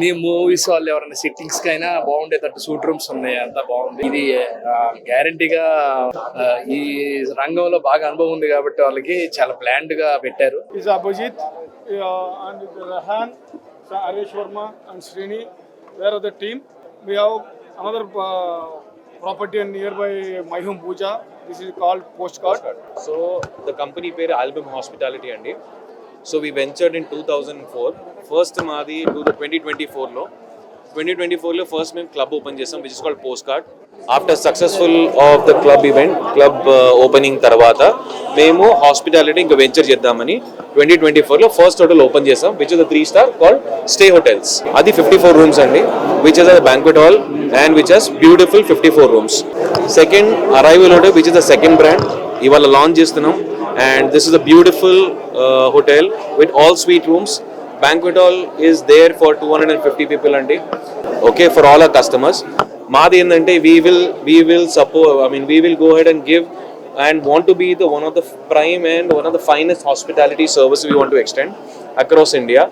మీ movies వాళ్ళు ఎవరైనా సిట్టింగ్స్కి కైనా బాగుండేటట్టు సూట్ రూమ్స్ ఉన్నాయి అంత బాగుంది. ఇది గ్యారంటీగా ఈ రంగంలో బాగా అనుభవం ఉంది కాబట్టి వాళ్ళకి చాలా బ్లాండ్గా పెట్టారు. Abhijit Rahan Harish Varma and Srini where of the team we have another property near by Mahim Pooja this is called post card so the company పేరు ఆల్బమ్ హాస్పిటాలిటీ అండి. So we ventured in two thousand four first మాది two twenty twenty ఫోర్లో twenty twenty ఫోర్లో first మేము club open చేసాం which is called post card after successful of the club event club opening తర్వాత మేము hospitality ఇంకా venture చేద్దామని twenty twenty ఫోర్లో ఫస్ట్ హోటల్ ఓపెన్ చేసాం which is the three star called stay hotels అది fifty four rooms అండి which is a banquet hall and which has beautiful fifty four rooms second arrival hotel which is the second brand ఇవాళ launch చేస్తున్నాం. And this is a beautiful hotel with all suite rooms banquet hall is there for 250 people అండి okay for all our customers మాది ఏంటంటే we will we will support I mean we will go head and give and want to be the one of the prime and one of the finest hospitality service we want to extend across India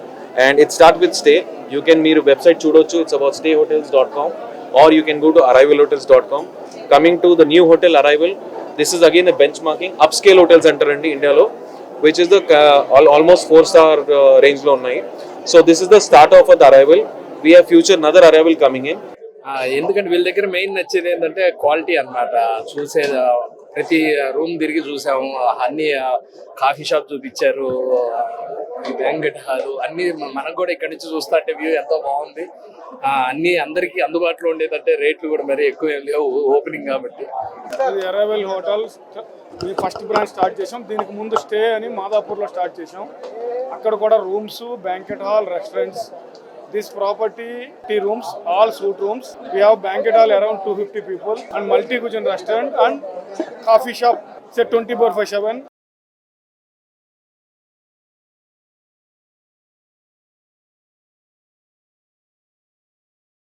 and it start with stay you can మీరు website చూడొచ్చు it's about stay hotels dot com or you can go to arrival hotels dot com coming to the new hotel arrival this is again benchmarking upscale hotels అంటారండి ఇండియాలో which is the almost four star రేంజ్లో ఉన్నాయి. So this is the start of the arrival we have future another arrival coming in ఎందుకంటే వీళ్ళ దగ్గర main నచ్చేది ఏంటంటే quality అన్నమాట. చూసే ప్రతి రూమ్ తిరిగి చూసాము. అన్ని కాఫీ షాప్ చూపించారు. బ్యాంకెట్ హాల్ అన్ని మనకు కూడా ఇక్కడ నుంచి చూస్తా అంటే వ్యూ ఎంతో బాగుంది. ఆ, అన్ని అందరికి అందుబాటులో ఉండేదంటే రేట్లు కూడా మరి ఎక్కువ ఏం లేవు ఓపెనింగ్ కాబట్టి. ఇది హోటల్. ఫస్ట్ బ్రాంచ్ స్టార్ట్ చేసాం దీనికి ముందు స్టే అని మాదాపూర్లో స్టార్ట్ చేసాం అక్కడ కూడా rooms banquet hall restaurants this property tea rooms all suite rooms we have banquet hall around two fifty people and multi cuisine restaurant and coffee shop twenty four five seven